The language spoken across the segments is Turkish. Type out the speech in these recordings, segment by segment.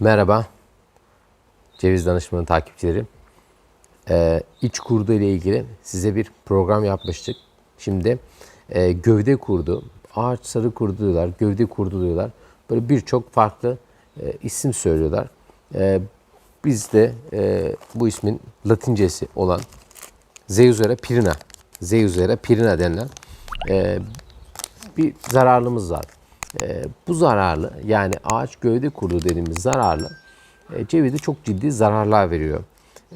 Merhaba, Ceviz Danışmanı takipçileri. Ee, iç kurdu ile ilgili size bir program yapmıştık. Şimdi e, gövde kurdu, ağaç sarı kurdu diyorlar, gövde kurdu diyorlar. Böyle birçok farklı e, isim söylüyorlar. E, biz de e, bu ismin latincesi olan Zeusera pirina, Zeusera pirina denilen e, bir zararlımız var. E, bu zararlı yani ağaç gövde kurdu dediğimiz zararlı e, cevize çok ciddi zararlar veriyor.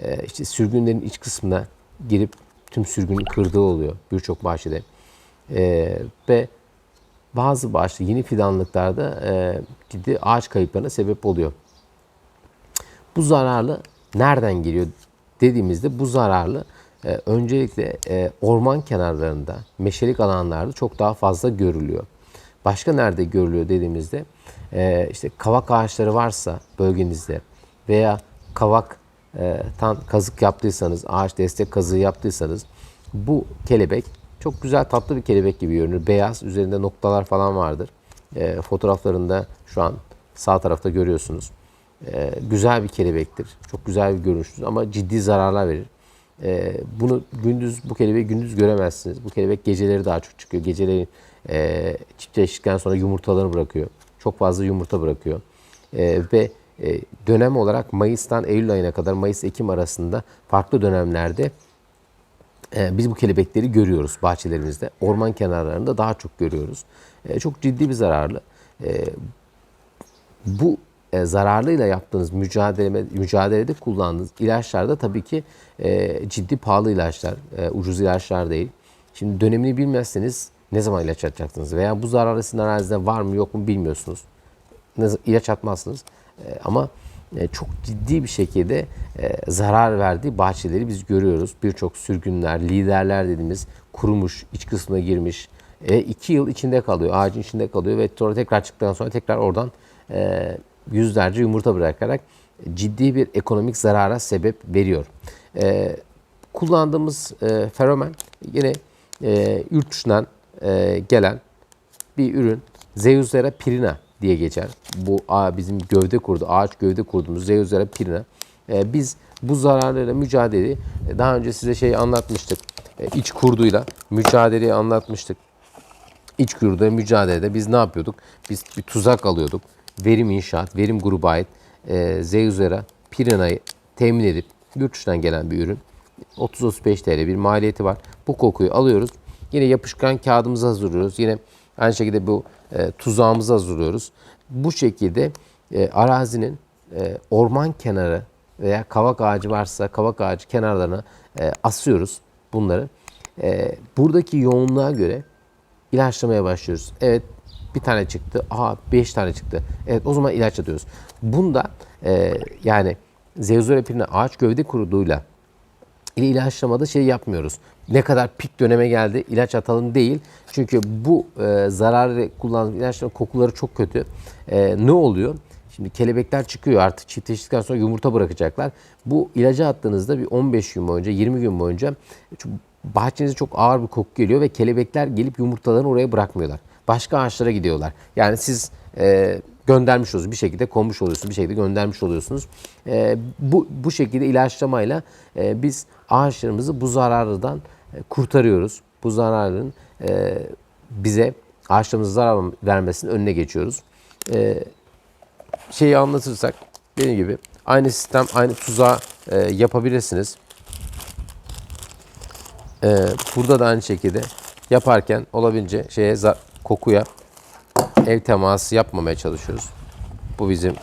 E, işte sürgünlerin iç kısmına girip tüm sürgünü kırdığı oluyor birçok bahçede. E, ve bazı başlı yeni fidanlıklarda e, ciddi ağaç kayıplarına sebep oluyor. Bu zararlı nereden geliyor dediğimizde bu zararlı e, öncelikle e, orman kenarlarında, meşelik alanlarda çok daha fazla görülüyor. Başka nerede görülüyor dediğimizde e, işte kavak ağaçları varsa bölgenizde veya kavak e, tam kazık yaptıysanız, ağaç destek kazığı yaptıysanız bu kelebek çok güzel tatlı bir kelebek gibi görünür. Beyaz üzerinde noktalar falan vardır. E, fotoğraflarında şu an sağ tarafta görüyorsunuz. Güzel bir kelebektir. Çok güzel bir görünüştür ama ciddi zararlar verir. Bunu gündüz bu kelebeği gündüz göremezsiniz. Bu kelebek geceleri daha çok çıkıyor. Geceleri e, çiftleştikten sonra yumurtalarını bırakıyor. Çok fazla yumurta bırakıyor. E, ve e, dönem olarak Mayıs'tan Eylül ayına kadar Mayıs-Ekim arasında farklı dönemlerde e, biz bu kelebekleri görüyoruz bahçelerimizde. Orman kenarlarında daha çok görüyoruz. E, çok ciddi bir zararlı. E, bu e, zararlıyla yaptığınız mücadele, mücadelede kullandığınız ilaçlar da tabii ki e, ciddi pahalı ilaçlar, e, ucuz ilaçlar değil. Şimdi dönemini bilmezseniz ne zaman ilaç atacaksınız veya bu zararlı sizin arazide var mı yok mu bilmiyorsunuz. İlaç atmazsınız E, ama e, çok ciddi bir şekilde e, zarar verdiği bahçeleri biz görüyoruz. Birçok sürgünler, liderler dediğimiz kurumuş, iç kısmına girmiş. E, iki yıl içinde kalıyor, ağacın içinde kalıyor ve sonra tekrar çıktıktan sonra tekrar oradan e, yüzlerce yumurta bırakarak ciddi bir ekonomik zarara sebep veriyor. E, kullandığımız e, feromen yine e, yurt dışından e, gelen bir ürün Zeusera pirina diye geçer. Bu a, bizim gövde kurdu, ağaç gövde kurduğumuz Zeusera pirina. E, biz bu zararlarla mücadeleyi e, daha önce size şey anlatmıştık. E, iç kurduyla mücadeleyi anlatmıştık. İç kurda mücadelede biz ne yapıyorduk? Biz bir tuzak alıyorduk. Verim İnşaat, Verim Grubu ait e, Zeusera Pirina'yı temin edip yurt dışından gelen bir ürün. 30-35 TL bir maliyeti var. Bu kokuyu alıyoruz. Yine yapışkan kağıdımızı hazırlıyoruz. Yine aynı şekilde bu e, tuzağımızı hazırlıyoruz. Bu şekilde e, arazinin e, orman kenarı veya kavak ağacı varsa kavak ağacı kenarlarına e, asıyoruz bunları. E, buradaki yoğunluğa göre ilaçlamaya başlıyoruz. Evet bir tane çıktı. Aha beş tane çıktı. Evet o zaman ilaç atıyoruz. Bunda e, yani zevzorepirine ağaç gövde kuruduğuyla ile ilaçlamada şey yapmıyoruz. Ne kadar pik döneme geldi ilaç atalım değil. Çünkü bu e, zararlı kullandığımız ilaçların kokuları çok kötü. E, ne oluyor? Şimdi kelebekler çıkıyor artık çiftleştikten sonra yumurta bırakacaklar. Bu ilacı attığınızda bir 15 gün boyunca 20 gün boyunca bahçenize çok ağır bir koku geliyor ve kelebekler gelip yumurtalarını oraya bırakmıyorlar. Başka ağaçlara gidiyorlar. Yani siz e, göndermiş oluyorsunuz. Bir şekilde konmuş oluyorsunuz. Bir şekilde göndermiş oluyorsunuz. E, bu, bu şekilde ilaçlamayla e, biz ağaçlarımızı bu zarardan e, kurtarıyoruz. Bu zararın e, bize ağaçlarımıza zarar vermesinin önüne geçiyoruz. E, şeyi anlatırsak dediğim gibi aynı sistem, aynı tuzağı yapabilirsiniz. Burada da aynı şekilde yaparken olabildiğince şeye kokuya ev teması yapmamaya çalışıyoruz. Bu bizim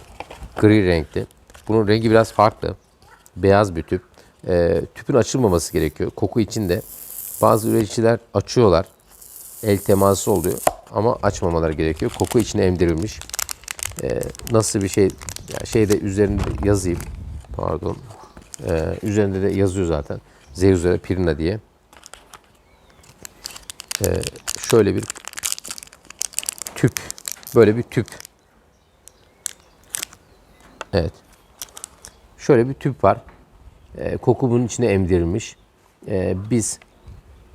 gri renkli. Bunun rengi biraz farklı. Beyaz bir tüp. E, tüpün açılmaması gerekiyor. Koku içinde. Bazı üreticiler açıyorlar. El teması oluyor ama açmamaları gerekiyor. Koku içine emdirilmiş. E, nasıl bir şey yani şeyde üzerinde yazayım. Pardon. E, üzerinde de yazıyor zaten. Zeuzera pirina diye. E, şöyle bir tüp. Böyle bir tüp. Evet. Şöyle bir tüp var. E, içine emdirilmiş. E, biz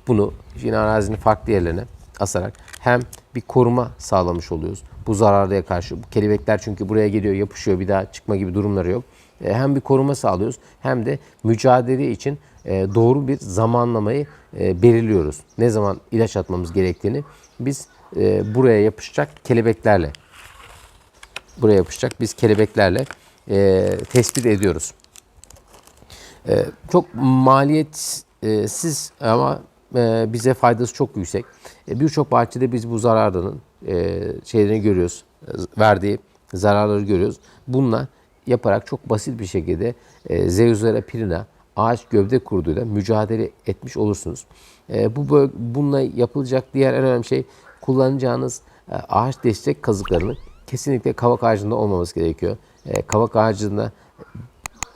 bunu yine arazinin farklı yerlerine asarak hem bir koruma sağlamış oluyoruz. bu zararlıya karşı. Bu kelebekler çünkü buraya geliyor, yapışıyor, bir daha çıkma gibi durumları yok. E, hem bir koruma sağlıyoruz hem de mücadele için e, doğru bir zamanlamayı e, belirliyoruz. Ne zaman ilaç atmamız gerektiğini biz buraya yapışacak kelebeklerle buraya yapışacak biz kelebeklerle tespit ediyoruz. E, çok maliyetsiz ama e, bize faydası çok yüksek. E, Birçok bahçede biz bu zararının e, şeylerini görüyoruz. Verdiği zararları görüyoruz. Bununla yaparak çok basit bir şekilde e, Zeuzera pirina ağaç gövde kurduyla mücadele etmiş olursunuz. E, bu bununla yapılacak diğer en önemli şey kullanacağınız e, ağaç destek kazıklarının kesinlikle kavak ağacında olmaması gerekiyor. Kavak ağacında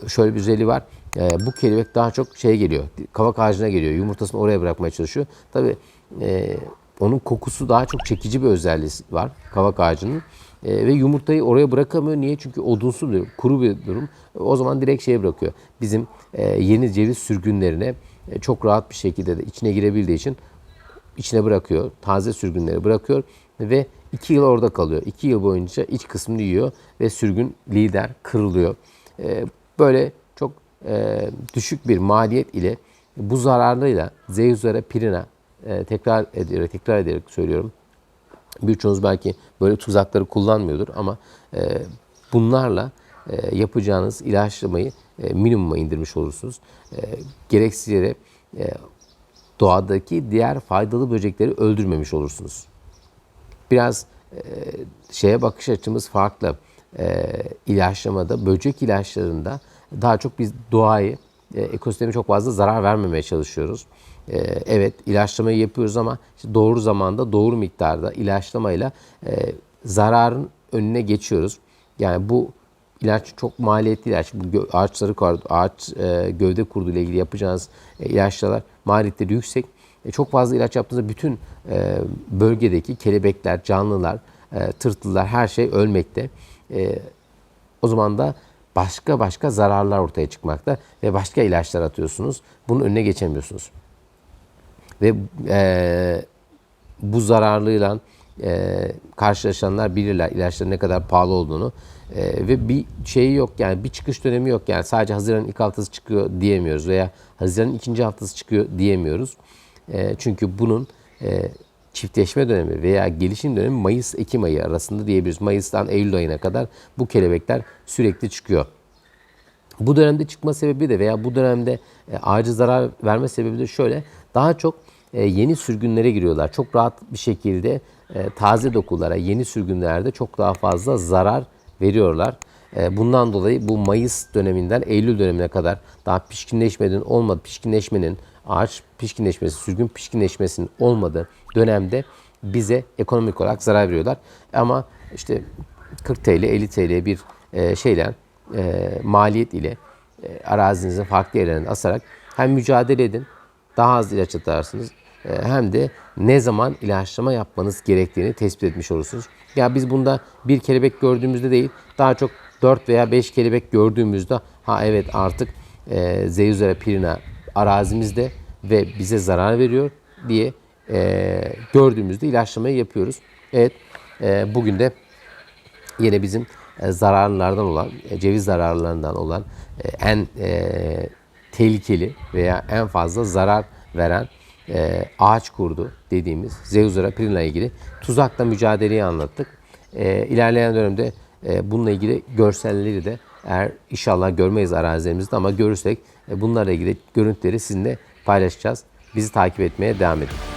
şöyle bir özelliği var. Ee, bu kelebek daha çok şey geliyor. Kavak ağacına geliyor. Yumurtasını oraya bırakmaya çalışıyor. Tabii e, onun kokusu daha çok çekici bir özelliği var kavak ağacının. E, ve yumurtayı oraya bırakamıyor. Niye? Çünkü odunsu bir, kuru bir durum. O zaman direkt şeye bırakıyor. Bizim e, yeni ceviz sürgünlerine e, çok rahat bir şekilde de içine girebildiği için içine bırakıyor. Taze sürgünleri bırakıyor ve iki yıl orada kalıyor. İki yıl boyunca iç kısmını yiyor ve sürgün lider kırılıyor. Ee, böyle e, düşük bir maliyet ile bu zararlıyla Zeuzara pirina e, tekrar ederek tekrar ederek söylüyorum. Birçoğunuz belki böyle tuzakları kullanmıyordur ama e, bunlarla e, yapacağınız ilaçlamayı minimuma indirmiş olursunuz. E, gereksiz yere doğadaki diğer faydalı böcekleri öldürmemiş olursunuz. Biraz şeye bakış açımız farklı. E, ilaçlamada, böcek ilaçlarında daha çok biz doğayı, e, ekosisteme çok fazla zarar vermemeye çalışıyoruz. E, evet ilaçlamayı yapıyoruz ama işte doğru zamanda, doğru miktarda ilaçlamayla e, zararın önüne geçiyoruz. Yani bu ilaç çok maliyetli ilaç. Bu ağaçları ağaç e, gövde kurdu ile ilgili yapacağınız ilaçlar maliyetleri yüksek. Çok fazla ilaç yaptığınızda bütün bölgedeki kelebekler, canlılar, e, tırtıllar her şey ölmekte. O zaman da başka başka zararlar ortaya çıkmakta ve başka ilaçlar atıyorsunuz. Bunun önüne geçemiyorsunuz. Ve e, bu zararlıyla e, karşılaşanlar bilirler ilaçların ne kadar pahalı olduğunu. E, ve bir şeyi yok yani bir çıkış dönemi yok yani sadece Haziran'ın ilk haftası çıkıyor diyemiyoruz veya Haziran'ın ikinci haftası çıkıyor diyemiyoruz. E, çünkü bunun e, çiftleşme dönemi veya gelişim dönemi Mayıs-Ekim ayı arasında diyebiliriz. Mayıs'tan Eylül ayına kadar bu kelebekler sürekli çıkıyor. Bu dönemde çıkma sebebi de veya bu dönemde e, ağacı zarar verme sebebi de şöyle. Daha çok e, yeni sürgünlere giriyorlar. Çok rahat bir şekilde e, taze dokulara, yeni sürgünlerde çok daha fazla zarar veriyorlar. Bundan dolayı bu Mayıs döneminden Eylül dönemine kadar daha pişkinleşmeden olmadı, pişkinleşmenin, ağaç pişkinleşmesi, sürgün pişkinleşmesinin olmadığı dönemde bize ekonomik olarak zarar veriyorlar. Ama işte 40 TL, 50 TL bir e, şeyle maliyet ile e, arazinizin farklı yerlerine asarak hem mücadele edin, daha az ilaç atarsınız e, hem de ne zaman ilaçlama yapmanız gerektiğini tespit etmiş olursunuz. Ya biz bunda bir kelebek gördüğümüzde değil, daha çok 4 veya 5 kelebek gördüğümüzde ha evet artık e, Zeuzera pirina arazimizde ve bize zarar veriyor diye e, gördüğümüzde ilaçlamayı yapıyoruz. Evet, e, bugün de yine bizim e, zararlardan olan, e, ceviz zararlarından olan e, en e, tehlikeli veya en fazla zarar veren e, ağaç kurdu dediğimiz Zeuzora pirina ilgili tuzakla mücadeleyi anlattık. E, ilerleyen dönemde e, bununla ilgili görselleri de eğer inşallah görmeyiz arazilerimizde ama görürsek bunlarla ilgili görüntüleri sizinle paylaşacağız. Bizi takip etmeye devam edin.